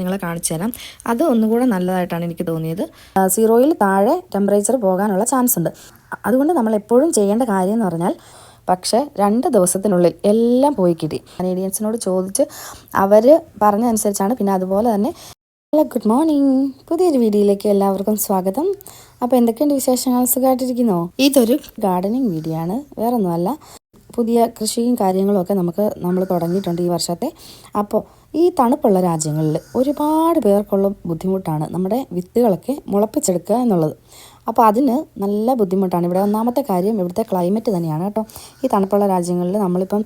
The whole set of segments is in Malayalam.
നിങ്ങളെ കാണിച്ചു തരാം. അത് ഒന്നുകൂടെ നല്ലതായിട്ടാണ് എനിക്ക് തോന്നിയത്. സീറോയിൽ താഴെ ടെമ്പറേച്ചർ പോകാനുള്ള ചാൻസ് ഉണ്ട്. അതുകൊണ്ട് നമ്മൾ എപ്പോഴും ചെയ്യേണ്ട കാര്യം എന്ന് പറഞ്ഞാൽ പക്ഷേ രണ്ട് ദിവസത്തിനുള്ളിൽ എല്ലാം പോയി കിട്ടി. കനേഡിയൻസിനോട് ചോദിച്ച് അവർ പറഞ്ഞതനുസരിച്ചാണ് പിന്നെ അതുപോലെ തന്നെ ഹലോ ഗുഡ് മോർണിംഗ് പുതിയൊരു വീഡിയോയിലേക്ക് എല്ലാവർക്കും സ്വാഗതം. അപ്പോൾ എന്തൊക്കെയുണ്ട് വിശേഷങ്ങൾ? സുഖമായിട്ടിരിക്കുന്നോ? ഇതൊരു ഗാർഡനിങ് വീഡിയോ ആണ്. വേറൊന്നുമല്ല. പുതിയ കൃഷിയും കാര്യങ്ങളും ഒക്കെ നമുക്ക് നമ്മൾ തുടങ്ങിയിട്ടുണ്ട് ഈ വർഷത്തെ. അപ്പോൾ ഈ തണുപ്പുള്ള രാജ്യങ്ങളിൽ ഒരുപാട് പേർക്കുള്ള ബുദ്ധിമുട്ടാണ് നമ്മുടെ വിത്തുകളൊക്കെ മുളപ്പിച്ചെടുക്കുക എന്നുള്ളത്. അപ്പോൾ അതിന് നല്ല ബുദ്ധിമുട്ടാണ്. ഇവിടെ ഒന്നാമത്തെ കാര്യം ഇവിടുത്തെ ക്ലൈമറ്റ് തന്നെയാണ് കേട്ടോ. ഈ തണുപ്പുള്ള രാജ്യങ്ങളിൽ നമ്മളിപ്പം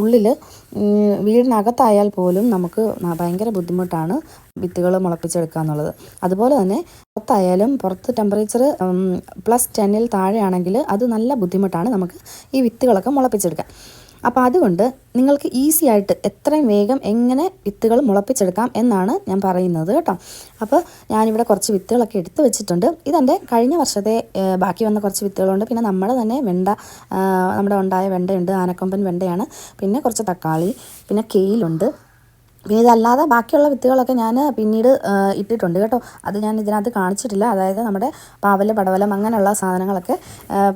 ഉള്ളിൽ വീടിനകത്തായാൽ പോലും നമുക്ക് ഭയങ്കര ബുദ്ധിമുട്ടാണ് വിത്തുകൾ മുളപ്പിച്ചെടുക്കുക എന്നുള്ളത്. അതുപോലെ തന്നെ പുറത്തായാലും പുറത്ത് ടെമ്പറേച്ചർ പ്ലസ് ടെന്നിൽ താഴെയാണെങ്കിൽ അത് നല്ല ബുദ്ധിമുട്ടാണ് നമുക്ക് ഈ വിത്തുകളൊക്കെ മുളപ്പിച്ചെടുക്കാൻ. അപ്പോൾ അതുകൊണ്ട് നിങ്ങൾക്ക് ഈസി ആയിട്ട് എത്രയും വേഗം എങ്ങനെ വിത്തുകൾ മുളപ്പിച്ചെടുക്കാം എന്നാണ് ഞാൻ പറയുന്നത് കേട്ടോ. അപ്പോൾ ഞാനിവിടെ കുറച്ച് വിത്തുകളൊക്കെ എടുത്തു വെച്ചിട്ടുണ്ട്. ഇതെന്റെ കഴിഞ്ഞ വർഷത്തെ ബാക്കി വന്ന കുറച്ച് വിത്തുകളുണ്ട്. പിന്നെ നമ്മൾ തന്നെ വെണ്ട നമ്മുടെ ഉണ്ടായ വെണ്ടയുണ്ട്. ആനക്കൊമ്പൻ വെണ്ടയാണ്. പിന്നെ കുറച്ച് തക്കാളി. പിന്നെ കെയിലുണ്ട്. പിന്നെ ഇതല്ലാതെ ബാക്കിയുള്ള വിത്തുകളൊക്കെ ഞാൻ പിന്നീട് ഇട്ടിട്ടുണ്ട് കേട്ടോ. അത് ഞാൻ ഇതിനകത്ത് കാണിച്ചിട്ടില്ല. അതായത് നമ്മുടെ പാവൽ പടവലം അങ്ങനെയുള്ള സാധനങ്ങളൊക്കെ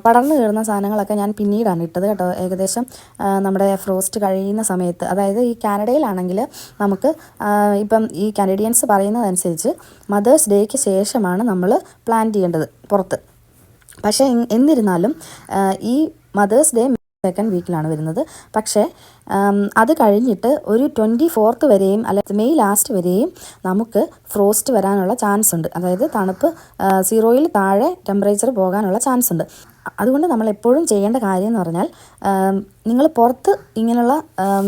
പടർന്നു കയറുന്ന സാധനങ്ങളൊക്കെ ഞാൻ പിന്നീടാണ് ഇട്ടത് കേട്ടോ. ഏകദേശം നമ്മുടെ ഫ്രോസ്റ്റ് കഴിയുന്ന സമയത്ത് അതായത് ഈ കാനഡയിലാണെങ്കിൽ നമുക്ക് ഇപ്പം ഈ കാനഡിയൻസ് പറയുന്നതനുസരിച്ച് മദേഴ്സ് ഡേക്ക് ശേഷമാണ് നമ്മൾ പ്ലാൻ ചെയ്യേണ്ടത് പുറത്ത്. പക്ഷേ എന്നിരുന്നാലും ഈ മദേഴ്സ് ഡേ സെക്കൻഡ് വീക്കിലാണ് വരുന്നത്. പക്ഷേ അത് കഴിഞ്ഞിട്ട് ഒരു ട്വന്റി ഫോർത്ത് വരെയും അല്ലെ മെയ് ലാസ്റ്റ് വരെയും നമുക്ക് ഫ്രോസ്റ്റ് വരാനുള്ള ചാൻസ് ഉണ്ട്. അതായത് തണുപ്പ് സീറോയിൽ താഴെ ടെമ്പറേച്ചർ പോകാനുള്ള ചാൻസ് ഉണ്ട്. അതുകൊണ്ട് നമ്മൾ എപ്പോഴും ചെയ്യേണ്ട കാര്യം എന്ന് പറഞ്ഞാൽ നിങ്ങൾ പുറത്ത് ഇങ്ങനെയുള്ള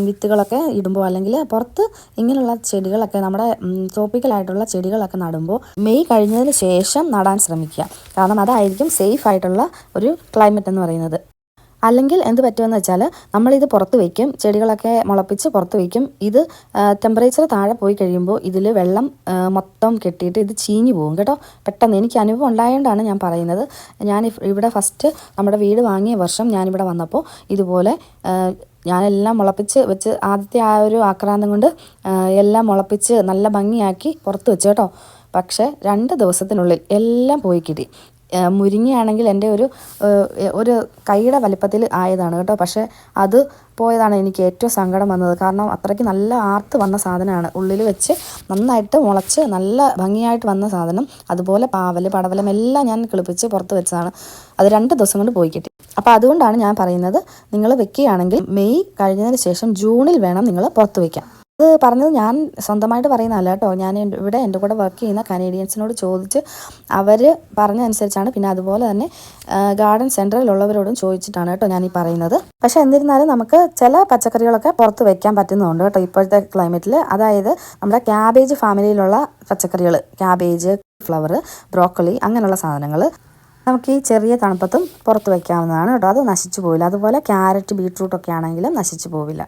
വിത്തുകളൊക്കെ ഇടുമ്പോൾ അല്ലെങ്കിൽ പുറത്ത് ഇങ്ങനെയുള്ള ചെടികളൊക്കെ നമ്മുടെ ട്രോപ്പിക്കലായിട്ടുള്ള ചെടികളൊക്കെ നടുമ്പോൾ മെയ് കഴിഞ്ഞതിന് ശേഷം നടാൻ ശ്രമിക്കുക. കാരണം അതായിരിക്കും സേഫ് ആയിട്ടുള്ള ഒരു ക്ലൈമറ്റ് എന്ന് പറയുന്നത്. അല്ലെങ്കിൽ എന്ത് പറ്റുമെന്ന് വെച്ചാൽ നമ്മളിത് പുറത്ത് വയ്ക്കും ചെടികളൊക്കെ മുളപ്പിച്ച് പുറത്ത് വയ്ക്കും. ഇത് ടെമ്പറേച്ചർ താഴെ പോയി കഴിയുമ്പോൾ ഇതിൽ വെള്ളം മൊത്തം കെട്ടിയിട്ട് ഇത് ചീഞ്ഞു പോകും കേട്ടോ. പെട്ടെന്ന് എനിക്ക് അനുഭവം ഉണ്ടായതുകൊണ്ടാണ് ഞാൻ പറയുന്നത്. ഞാൻ ഇവിടെ ഫസ്റ്റ് നമ്മുടെ വീട് വാങ്ങിയ വർഷം ഞാനിവിടെ വന്നപ്പോൾ ഇതുപോലെ ഞാനെല്ലാം മുളപ്പിച്ച് വെച്ച് ആദ്യത്തെ ആ ഒരു ആക്രാന്തം കൊണ്ട് എല്ലാം മുളപ്പിച്ച് നല്ല ഭംഗിയാക്കി പുറത്ത് വെച്ചു കേട്ടോ. പക്ഷേ രണ്ട് ദിവസത്തിനുള്ളിൽ എല്ലാം പോയി കിട്ടി. മുരിങ്ങയാണെങ്കിൽ എന്റെ ഒരു ഒരു കൈയുടെ വലിപ്പത്തിൽ ആയതാണ് കേട്ടോ. പക്ഷേ അത് പോയതാണ് എനിക്ക് ഏറ്റവും സങ്കടം വന്നത്. കാരണം അത്രയ്ക്ക് നല്ല ആർത്ത് വന്ന സാധനമാണ്. ഉള്ളിൽ വെച്ച് നന്നായിട്ട് മുളച്ച് നല്ല ഭംഗിയായിട്ട് വന്ന സാധനം. അതുപോലെ പാവൽ പടവലം എല്ലാം ഞാൻ കിളിപ്പിച്ച് പുറത്ത് വെച്ചതാണ്. അത് രണ്ട് ദിവസം കൊണ്ട് പോയി കിട്ടി. അപ്പോൾ അതുകൊണ്ടാണ് ഞാൻ പറയുന്നത് നിങ്ങൾ വെക്കുകയാണെങ്കിൽ മെയ് കഴിഞ്ഞതിന് ശേഷം ജൂണിൽ വേണം നിങ്ങൾ പുറത്ത് വയ്ക്കാൻ പറഞ്ഞത് ഞാൻ സ്വന്തമായിട്ട് പറയുന്നതല്ല കേട്ടോ. ഞാൻ ഇവിടെ എന്റെ കൂടെ വർക്ക് ചെയ്യുന്ന കനേഡിയൻസിനോട് ചോദിച്ച് അവർ പറഞ്ഞതനുസരിച്ചാണ് പിന്നെ അതുപോലെ തന്നെ ഗാർഡൻ സെന്ററിലുള്ളവരോടും ചോദിച്ചിട്ടാണ് കേട്ടോ ഞാൻ ഈ പറയുന്നത്. പക്ഷേ എന്നിരുന്നാലും നമുക്ക് ചില പച്ചക്കറികളൊക്കെ പുറത്ത് വയ്ക്കാൻ പറ്റുന്നുണ്ട് കേട്ടോ ഇപ്പോഴത്തെ ക്ലൈമറ്റിൽ അതായത് നമ്മുടെ ക്യാബേജ് ഫാമിലിയിലുള്ള പച്ചക്കറികൾ ക്യാബേജ് ഫ്ലവർ ബ്രോക്കളി അങ്ങനെയുള്ള സാധനങ്ങൾ നമുക്ക് ഈ ചെറിയ തണുപ്പത്തും പുറത്ത് വയ്ക്കാവുന്നതാണ് കേട്ടോ. അത് നശിച്ചു പോവില്ല. അതുപോലെ ക്യാരറ്റ് ബീട്രൂട്ടൊക്കെ ആണെങ്കിലും നശിച്ചു പോവില്ല.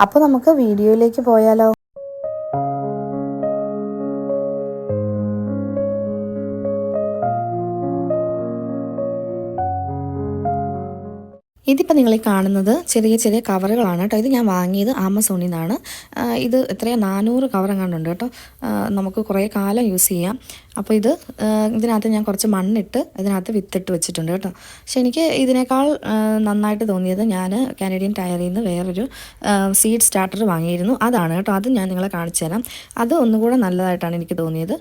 അപ്പോൾ നമുക്ക് വീഡിയോയിലേക്ക് പോയാലോ? ഇതിപ്പോൾ നിങ്ങൾ ഈ കാണുന്നത് ചെറിയ ചെറിയ കവറുകളാണ് കേട്ടോ. ഇത് ഞാൻ വാങ്ങിയത് ആമസോണിൽ നിന്നാണ്. ഇത് എത്രയാണ് നാനൂറ് കവർ കേട്ടോ. നമുക്ക് കുറേ കാലം യൂസ് ചെയ്യാം. അപ്പോൾ ഇത് ഇതിനകത്ത് ഞാൻ കുറച്ച് മണ്ണിട്ട് ഇതിനകത്ത് വിത്തിട്ട് വെച്ചിട്ടുണ്ട് കേട്ടോ. പക്ഷെ എനിക്ക് ഇതിനേക്കാൾ നന്നായിട്ട് തോന്നിയത് ഞാൻ കാനഡിയൻ ടയറിൽ നിന്ന് വേറൊരു സീഡ് സ്റ്റാർട്ടർ വാങ്ങിയിരുന്നു. അതാണ് കേട്ടോ. അത് ഞാൻ നിങ്ങളെ കാണിച്ചു തരാം. അത് ഒന്നുകൂടെ നല്ലതായിട്ടാണ് എനിക്ക് തോന്നിയത്.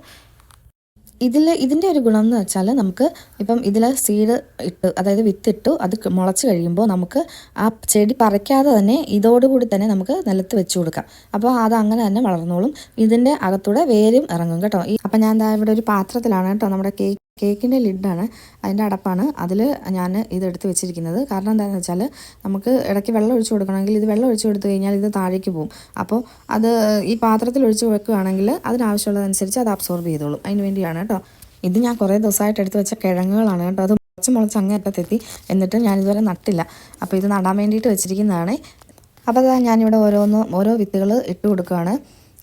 ഇതിൽ ഇതിന്റെ ഒരു ഗുണം എന്ന് വെച്ചാൽ നമുക്ക് ഇപ്പം ഇതിൽ സീഡ് ഇട്ട് അതായത് വിത്തിട്ടു അത് മുളച്ച് കഴിയുമ്പോൾ നമുക്ക് ആ ചെടി പറിക്കാതെ തന്നെ ഇതോടുകൂടി തന്നെ നമുക്ക് നിലത്ത് വെച്ച് കൊടുക്കാം. അപ്പോൾ അത് അങ്ങനെ തന്നെ വളർന്നോളും. ഇതിന്റെ അകത്തൂടെ വേരും ഇറങ്ങും കേട്ടോ. അപ്പം ഞാൻ ഇവിടെ ഒരു പാത്രത്തിലാണ് കേട്ടോ നമ്മുടെ കേക്ക് കേക്കിന്റെ ലിഡാണ് അതിന്റെ അടപ്പാണ്. അതിൽ ഞാൻ ഇതെടുത്ത് വെച്ചിരിക്കുന്നത്. കാരണം എന്താണെന്ന് വെച്ചാൽ നമുക്ക് ഇടയ്ക്ക് വെള്ളം ഒഴിച്ചു കൊടുക്കണമെങ്കിൽ ഇത് വെള്ളം ഒഴിച്ചു കൊടുത്തു കഴിഞ്ഞാൽ ഇത് താഴേക്ക് പോകും. അപ്പോൾ അത് ഈ പാത്രത്തിൽ ഒഴിച്ചു വെക്കുകയാണെങ്കിൽ അതിനാവശ്യമുള്ളതനുസരിച്ച് അത് അബ്സോർബ് ചെയ്തോളും. അതിന് വേണ്ടിയാണ് കേട്ടോ. ഇത് ഞാൻ കുറേ ദിവസമായിട്ട് എടുത്ത് വെച്ച കിഴങ്ങുകളാണ് കേട്ടോ. അത് മുളച്ച് മുളച്ച് അങ്ങേറ്റത്തെത്തി എന്നിട്ട് ഞാനിതുവരെ നട്ടില്ല. അപ്പോൾ ഇത് നടാൻ വേണ്ടിയിട്ട് വെച്ചിരിക്കുന്നതാണ്. അപ്പോൾ അതാ ഞാനിവിടെ ഓരോന്ന് ഓരോ വിത്തുകൾ ഇട്ട് കൊടുക്കുകയാണ്.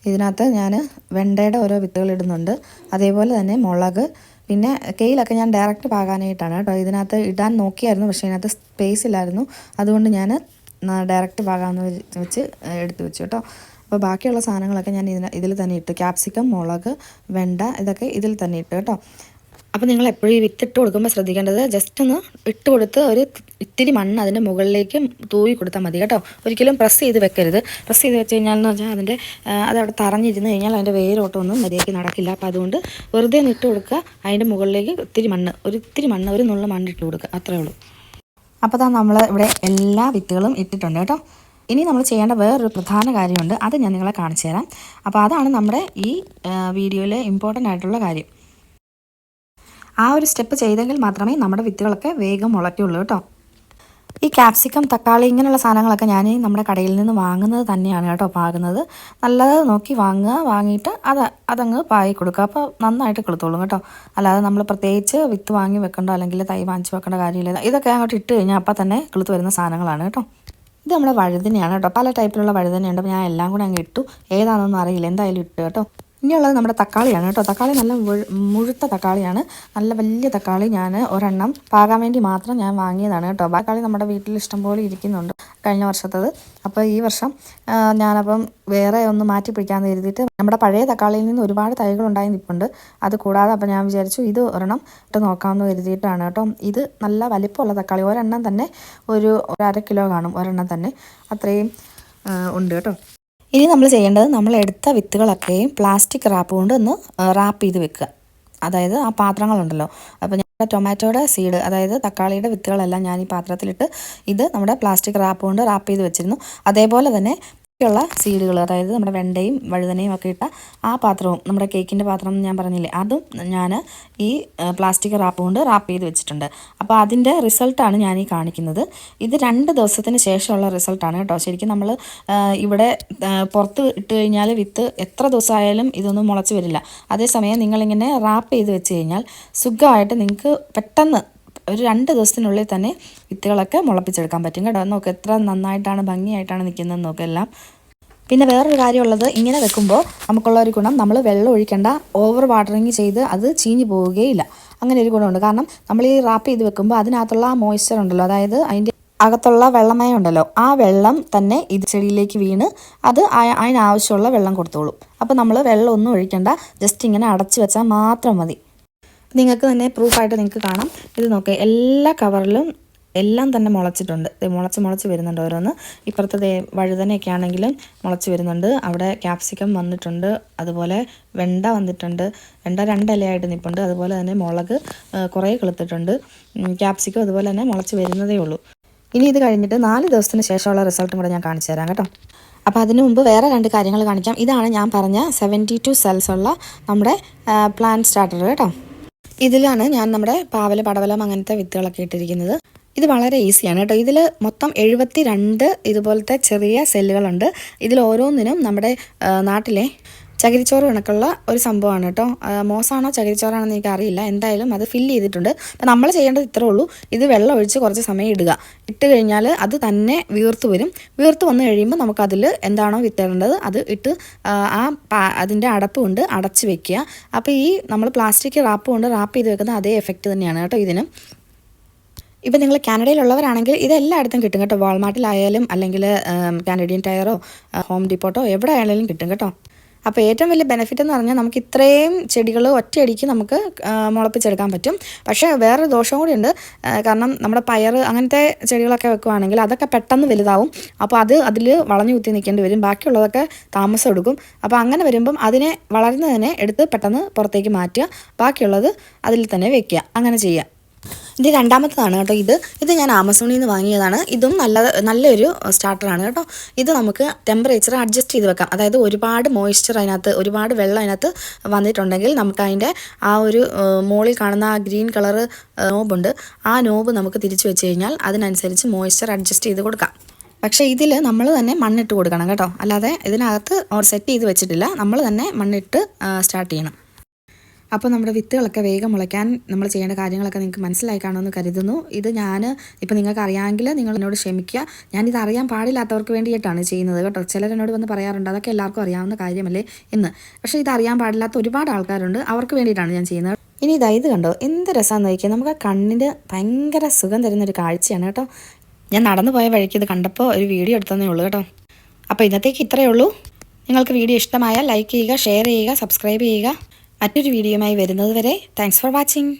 ഇതിനകത്ത് ഞാൻ വെണ്ടയുടെ ഓരോ വിത്തുകൾ ഇടുന്നുണ്ട്. അതേപോലെ തന്നെ മുളക് പിന്നെ കെയിലൊക്കെ ഞാൻ ഡയറക്റ്റ് പാകാനായിട്ടാണ് കേട്ടോ. ഇതിനകത്ത് ഇടാൻ നോക്കിയായിരുന്നു പക്ഷേ ഇതിനകത്ത് സ്പേസ് ഇല്ലായിരുന്നു. അതുകൊണ്ട് ഞാൻ ഡയറക്റ്റ് പാകാമെന്ന് വെച്ച് എടുത്ത് വെച്ചു കേട്ടോ. അപ്പോൾ ബാക്കിയുള്ള സാധനങ്ങളൊക്കെ ഞാൻ ഇതിൽ തന്നെ ഇട്ടു. ക്യാപ്സിക്കം മുളക് വെണ്ട ഇതൊക്കെ ഇതിൽ തന്നെ ഇട്ടു കേട്ടോ. അപ്പോൾ നിങ്ങൾ എപ്പോഴും ഈ വിത്തിട്ട് കൊടുക്കുമ്പോൾ ശ്രദ്ധിക്കേണ്ടത് ജസ്റ്റ് ഒന്ന് ഇട്ട് കൊടുത്ത് ഒരു ഇത്തിരി മണ്ണ് അതിന്റെ മുകളിലേക്ക് തൂവി കൊടുത്താൽ മതി കേട്ടോ. ഒരിക്കലും പ്രസ് ചെയ്ത് വെക്കരുത്. പ്രസ് ചെയ്ത് വെച്ച് കഴിഞ്ഞാൽ എന്ന് വെച്ചാൽ അതിന്റെ അതവിടെ തറഞ്ഞിരുന്ന് കഴിഞ്ഞാൽ അതിന്റെ വേരോട്ടമൊന്നും മര്യാദയ്ക്ക് നടക്കില്ല. അപ്പോൾ അതുകൊണ്ട് വെറുതെ ഒന്ന് ഇട്ട് കൊടുക്കുക. അതിന്റെ മുകളിലേക്ക് ഇത്തിരി മണ്ണ് ഒരു ഇത്തിരി മണ്ണ് ഒരു നുള്ള മണ്ണ് ഇട്ട് കൊടുക്കുക. അത്രേ ഉള്ളൂ. അപ്പോൾ താ നമ്മൾ ഇവിടെ എല്ലാ വിത്തുകളും ഇട്ടിട്ടുണ്ട് കേട്ടോ. ഇനി നമ്മൾ ചെയ്യേണ്ട വേറൊരു പ്രധാന കാര്യമുണ്ട്. അത് ഞാൻ നിങ്ങളെ കാണിച്ചു തരാം. അപ്പോൾ അതാണ് നമ്മുടെ ഈ വീഡിയോയിലെ ഇമ്പോർട്ടന്റ് ആയിട്ടുള്ള കാര്യം. ആ ഒരു സ്റ്റെപ്പ് ചെയ്തെങ്കിൽ മാത്രമേ നമ്മുടെ വിത്തുകളൊക്കെ വേഗം മുളയ്ക്കുള്ളൂ കേട്ടോ. ഈ ക്യാപ്സിക്കം തക്കാളി ഇങ്ങനെയുള്ള സാധനങ്ങളൊക്കെ ഞാൻ നമ്മുടെ കടയിൽ നിന്ന് വാങ്ങുന്നത് തന്നെയാണ് കേട്ടോ പാകുന്നത്. നല്ലത് നോക്കി വാങ്ങുക വാങ്ങിയിട്ട് അത് അതങ്ങ് പായി കൊടുക്കുക. അപ്പോൾ നന്നായിട്ട് കിളുത്തോളും കേട്ടോ. അല്ലാതെ നമ്മൾ പ്രത്യേകിച്ച് വിത്ത് വാങ്ങി വെക്കണ്ടോ അല്ലെങ്കിൽ തൈ വാങ്ങിച്ച് വെക്കേണ്ട കാര്യമില്ല. ഇതൊക്കെ അങ്ങോട്ട് ഇട്ട് കഴിഞ്ഞാൽ അപ്പം തന്നെ കിളുത്ത് വരുന്ന സാധനങ്ങളാണ് കേട്ടോ. ഇത് നമ്മുടെ വഴുതനയാണ് കേട്ടോ. പല ടൈപ്പിലുള്ള വഴുതനയുണ്ട്. അപ്പോൾ ഞാൻ എല്ലാം കൂടെ അങ്ങ് ഇട്ടു. ഏതാണെന്നൊന്നും അറിയില്ല. എന്തായാലും ഇട്ടു കേട്ടോ. ഇനിയുള്ളത് നമ്മുടെ തക്കാളിയാണ് കേട്ടോ. തക്കാളി നല്ല മുഴുത്ത തക്കാളിയാണ്. നല്ല വലിയ തക്കാളി ഞാൻ ഒരെണ്ണം പാകാൻ വേണ്ടി മാത്രം ഞാൻ വാങ്ങിയതാണ് കേട്ടോ. തക്കാളി നമ്മുടെ വീട്ടിൽ ഇഷ്ടംപോലെ ഇരിക്കുന്നുണ്ട് കഴിഞ്ഞ വർഷത്തത്. അപ്പോൾ ഈ വർഷം ഞാനപ്പം വേറെ ഒന്ന് മാറ്റി പിടിക്കാമെന്ന് കരുതിയിട്ട് നമ്മുടെ പഴയ തക്കാളിയിൽ നിന്ന് ഒരുപാട് തൈകൾ ഉണ്ടായി നിൽപ്പുണ്ട് അത് കൂടാതെ അപ്പം ഞാൻ വിചാരിച്ചു ഇത് ഒരെണ്ണം ഇട്ട് നോക്കാമെന്ന് കരുതിയിട്ടാണ് കേട്ടോ. ഇത് നല്ല വലിപ്പമുള്ള തക്കാളി. ഒരെണ്ണം തന്നെ ഒരു അര കിലോ കാണും. ഒരെണ്ണം തന്നെ അത്രയും ഉണ്ട് കേട്ടോ. ഇനി നമ്മൾ ചെയ്യേണ്ടത് നമ്മൾ എടുത്ത വിത്തുകളൊക്കെയും പ്ലാസ്റ്റിക് റാപ്പ് കൊണ്ട് ഒന്ന് റാപ്പ് ചെയ്ത് വെക്കുക. അതായത് ആ പാത്രങ്ങളുണ്ടല്ലോ. അപ്പോൾ ഞങ്ങളുടെ ടൊമാറ്റോയുടെ സീഡ് അതായത് തക്കാളിയുടെ വിത്തുകളെല്ലാം ഞാൻ ഈ പാത്രത്തിലിട്ട് ഇത് നമ്മുടെ പ്ലാസ്റ്റിക് റാപ്പ് കൊണ്ട് റാപ്പ് ചെയ്ത് വെച്ചിരുന്നു. അതേപോലെ തന്നെ ുള്ള സീഡുകൾ അതായത് നമ്മുടെ വെണ്ടയും വഴുതനയും ഒക്കെ ഇട്ട ആ പാത്രവും നമ്മുടെ കേക്കിന്റെ പാത്രം ഞാൻ പറഞ്ഞില്ലേ അതും ഞാൻ ഈ പ്ലാസ്റ്റിക് റാപ്പ് കൊണ്ട് റാപ്പ് ചെയ്ത് വെച്ചിട്ടുണ്ട്. അപ്പോൾ അതിന്റെ റിസൾട്ടാണ് ഞാൻ ഈ കാണിക്കുന്നത്. ഇത് രണ്ട് ദിവസത്തിന് ശേഷമുള്ള റിസൾട്ടാണ് കേട്ടോ. ശരിക്കും നമ്മൾ ഇവിടെ പുറത്ത് ഇട്ട് കഴിഞ്ഞാൽ വിത്ത് എത്ര ദിവസമായാലും ഇതൊന്നും മുളച്ച് വരില്ല. അതേസമയം നിങ്ങളിങ്ങനെ റാപ്പ് ചെയ്ത് വെച്ച് കഴിഞ്ഞാൽ സുഖമായിട്ട് നിങ്ങൾക്ക് പെട്ടെന്ന് ഒരു രണ്ട് ദിവസത്തിനുള്ളിൽ തന്നെ വിത്തുകളൊക്കെ മുളപ്പിച്ചെടുക്കാൻ പറ്റും കേട്ടോ. നോക്ക് എത്ര നന്നായിട്ടാണ് ഭംഗിയായിട്ടാണ് നിൽക്കുന്നത് നോക്കെല്ലാം പിന്നെ വേറൊരു കാര്യമുള്ളത് ഇങ്ങനെ വെക്കുമ്പോൾ നമുക്കുള്ള ഒരു ഗുണം നമ്മൾ വെള്ളം ഒഴിക്കേണ്ട ഓവർ വാട്ടറിങ് ചെയ്ത് അത് ചീഞ്ഞു പോവുകയില്ല. അങ്ങനെ ഒരു ഗുണമുണ്ട്. കാരണം നമ്മൾ ഈ റാപ്പ് ചെയ്ത് വെക്കുമ്പോൾ അതിനകത്തുള്ള ആ മോയ്സ്ചർ ഉണ്ടല്ലോ അതായത് അതിന്റെ അകത്തുള്ള വെള്ളമയം ഉണ്ടല്ലോ ആ വെള്ളം തന്നെ ഇത് ചെടിയിലേക്ക് വീണ് അത് അതിനാവശ്യമുള്ള വെള്ളം കൊടുത്തോളും. അപ്പോൾ നമ്മൾ വെള്ളം ഒന്നും ഒഴിക്കേണ്ട ജസ്റ്റ് ഇങ്ങനെ അടച്ചു വെച്ചാൽ മാത്രം മതി. നിങ്ങൾക്ക് തന്നെ പ്രൂഫായിട്ട് നിങ്ങൾക്ക് കാണാം. ഇത് നോക്കുക എല്ലാ കവറിലും എല്ലാം തന്നെ മുളച്ചിട്ടുണ്ട്. മുളച്ച് മുളച്ച് വരുന്നുണ്ട് ഓരോന്ന്. ഇപ്പുറത്തെ വഴുതനയൊക്കെ ആണെങ്കിലും മുളച്ച് വരുന്നുണ്ട്. അവിടെ ക്യാപ്സിക്കം വന്നിട്ടുണ്ട്. അതുപോലെ വെണ്ട വന്നിട്ടുണ്ട്. വെണ്ട രണ്ടിലയായിട്ട് നിൽപ്പുണ്ട് അതുപോലെ തന്നെ മുളക് കുറേ കിളുത്തിട്ടുണ്ട്. ക്യാപ്സിക്കം അതുപോലെ തന്നെ മുളച്ച് വരുന്നതേ ഉള്ളൂ. ഇനി ഇത് കഴിഞ്ഞിട്ട് നാല് ദിവസത്തിന് ശേഷമുള്ള റിസൾട്ടും കൂടെ ഞാൻ കാണിച്ചു തരാം കേട്ടോ. അപ്പോൾ അതിനു മുമ്പ് വേറെ രണ്ട് കാര്യങ്ങൾ കാണിക്കാം. ഇതാണ് ഞാൻ പറഞ്ഞ സെവന്റി ടു സെൽസ് ഉള്ള നമ്മുടെ പ്ലാൻ സ്റ്റാർട്ടർ കേട്ടോ. ഇതിലാണ് ഞാൻ നമ്മുടെ പാവല പടവലം അങ്ങനത്തെ വിത്തുകളൊക്കെ ഇട്ടിരിക്കുന്നത്. ഇത് വളരെ ഈസിയാണ് കേട്ടോ. ഇതിൽ മൊത്തം എഴുപത്തി രണ്ട് ഇതുപോലത്തെ ചെറിയ സെല്ലുകളുണ്ട്. ഇതിൽ ഓരോന്നിനും നമ്മുടെ നാട്ടിലെ ചകിരിച്ചോറ് കണക്കുള്ള ഒരു സംഭവമാണ് കേട്ടോ. മോശമാണോ ചകിരിച്ചോറാണെന്ന് എനിക്ക് അറിയില്ല എന്തായാലും അത് ഫില്ല് ചെയ്തിട്ടുണ്ട്. അപ്പം നമ്മൾ ചെയ്യേണ്ടത് ഇത്രേ ഉള്ളൂ. ഇത് വെള്ളം ഒഴിച്ച് കുറച്ച് സമയം ഇടുക. ഇട്ട് കഴിഞ്ഞാൽ അത് തന്നെ വീർത്ത് വരും. വീർത്ത് വന്നു കഴിയുമ്പോൾ നമുക്കതിൽ എന്താണോ വിത്തേണ്ടത് അത് ഇട്ട് ആ അതിന്റെ അടപ്പ് കൊണ്ട് അടച്ച് വെക്കുക. അപ്പോൾ ഈ നമ്മൾ പ്ലാസ്റ്റിക് റാപ്പ് കൊണ്ട് റാപ്പ് ചെയ്ത് വെക്കുന്ന അതേ എഫക്റ്റ് തന്നെയാണ് കേട്ടോ ഇതിന്. ഇപ്പം നിങ്ങൾ കാനഡയിലുള്ളവരാണെങ്കിൽ ഇതെല്ലായിടത്തും കിട്ടും കേട്ടോ. വാൾമാർട്ടിലായാലും അല്ലെങ്കിൽ കാനഡിയൻ ടയറോ ഹോം ഡിപ്പോട്ടോ എവിടെ ആയാലും കിട്ടും കേട്ടോ. അപ്പോൾ ഏറ്റവും വലിയ ബെനിഫിറ്റ് എന്ന് പറഞ്ഞാൽ നമുക്ക് ഇത്രയും ചെടികൾ ഒറ്റയടിക്ക് നമുക്ക് മുളപ്പിച്ചെടുക്കാൻ പറ്റും. പക്ഷേ വേറൊരു ദോഷം കൂടി ഉണ്ട്. കാരണം നമ്മുടെ പയർ അങ്ങനത്തെ ചെടികളൊക്കെ വെക്കുവാണെങ്കിൽ അതൊക്കെ പെട്ടെന്ന് വലുതാവും. അപ്പോൾ അത് അതിൽ വളഞ്ഞു കുത്തി നിൽക്കേണ്ടി വരും. ബാക്കിയുള്ളതൊക്കെ താമസം എടുക്കും. അപ്പോൾ അങ്ങനെ വരുമ്പം അതിനെ വളർന്നതിനെ എടുത്ത് പെട്ടെന്ന് പുറത്തേക്ക് മാറ്റുക. ബാക്കിയുള്ളത് അതിൽ തന്നെ വെക്കുക. അങ്ങനെ ചെയ്യുക. ഇത് രണ്ടാമത്തതാണ് കേട്ടോ ഇത്. ഇത് ഞാൻ ആമസോണിൽ നിന്ന് വാങ്ങിയതാണ്. ഇതും നല്ല നല്ലൊരു സ്റ്റാർട്ടറാണ് കേട്ടോ. ഇത് നമുക്ക് ടെമ്പറേച്ചർ അഡ്ജസ്റ്റ് ചെയ്ത് വെക്കാം. അതായത് ഒരുപാട് മോയ്സ്ചർ അതിനകത്ത് ഒരുപാട് വെള്ളം അതിനകത്ത് വന്നിട്ടുണ്ടെങ്കിൽ നമുക്ക് അതിന്റെ ആ ഒരു മോളിൽ കാണുന്ന ആ ഗ്രീൻ കളർ നോബുണ്ട് ആ നോബ് നമുക്ക് തിരിച്ചു വെച്ച് കഴിഞ്ഞാൽ അതിനനുസരിച്ച് മോയ്സ്ചർ അഡ്ജസ്റ്റ് ചെയ്ത് കൊടുക്കാം. പക്ഷേ ഇതിൽ നമ്മൾ തന്നെ മണ്ണിട്ട് കൊടുക്കണം കേട്ടോ. അല്ലാതെ ഇതിനകത്ത് സെറ്റ് ചെയ്ത് വെച്ചിട്ടില്ല. നമ്മൾ തന്നെ മണ്ണിട്ട് സ്റ്റാർട്ട് ചെയ്യണം. അപ്പോൾ നമ്മുടെ വിത്തുകളൊക്കെ വേഗം മുളയ്ക്കാൻ നമ്മൾ ചെയ്യേണ്ട കാര്യങ്ങളൊക്കെ നിങ്ങൾക്ക് മനസ്സിലായി കാണുമെന്ന് കരുതുന്നു. ഇത് ഞാൻ ഇപ്പോൾ നിങ്ങൾക്ക് അറിയാമെങ്കിൽ നിങ്ങൾ എന്നോട് ക്ഷമിക്കുക. ഞാനിത് അറിയാൻ പാടില്ലാത്തവർക്ക് വേണ്ടിയിട്ടാണ് ചെയ്യുന്നത് കേട്ടോ. ചിലരെന്നോട് വന്ന് പറയാറുണ്ട് അതൊക്കെ എല്ലാവർക്കും അറിയാവുന്ന കാര്യമല്ലേ? എന്ന്. പക്ഷേ ഇത് അറിയാൻ പാടില്ലാത്ത ഒരുപാട് ആൾക്കാരുണ്ട്. അവർക്ക് വേണ്ടിയിട്ടാണ് ഞാൻ ചെയ്യുന്നത്. ഇനി ഇതാ ഇത് കണ്ടോ? എന്ത് രസമാണെന്ന് നോക്കിയാൽ നമുക്ക് കണ്ണിന് ഭയങ്കര സുഖം തരുന്നൊരു കാഴ്ചയാണ് കേട്ടോ. ഞാൻ നടന്നു പോയ വഴിക്ക് ഇത് കണ്ടപ്പോൾ ഒരു വീഡിയോ എടുത്തതേ ഉള്ളൂ കേട്ടോ. അപ്പോൾ ഇന്നത്തേക്ക് ഇത്രയേ ഉള്ളൂ. നിങ്ങൾക്ക് വീഡിയോ ഇഷ്ടമായാൽ ലൈക്ക് ചെയ്യുക ഷെയർ ചെയ്യുക സബ്സ്ക്രൈബ് ചെയ്യുക. മറ്റൊരു വീഡിയോയുമായി വരുന്നത് വരെ താങ്ക്സ് ഫോർ വാച്ചിങ്